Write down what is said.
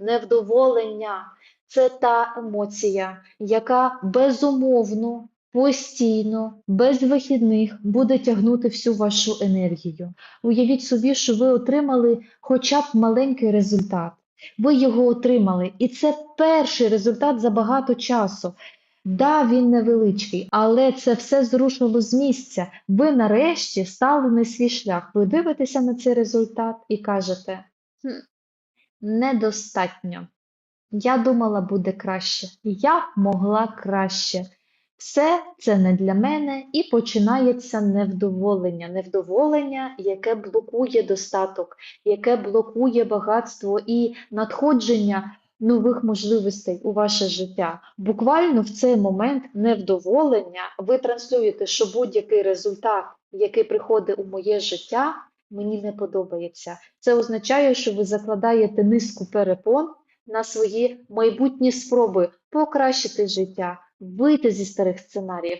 невдоволення це та емоція, яка безумовно, постійно, без вихідних буде тягнути всю вашу енергію. Уявіть собі, що ви отримали хоча б маленький результат. Ви його отримали, і це перший результат за багато часу. Да, він невеличкий, але це все зрушило з місця. Ви нарешті стали на свій шлях. Ви дивитеся на цей результат і кажете: хм, недостатньо. Я думала, буде краще. Я могла краще. Все це не для мене, і починається невдоволення. Невдоволення, яке блокує достаток, яке блокує багатство і надходження нових можливостей у ваше життя. Буквально в цей момент невдоволення ви транслюєте, що будь-який результат, який приходить у моє життя, мені не подобається. Це означає, що ви закладаєте низку перепон на свої майбутні спроби покращити життя, вийти зі старих сценаріїв,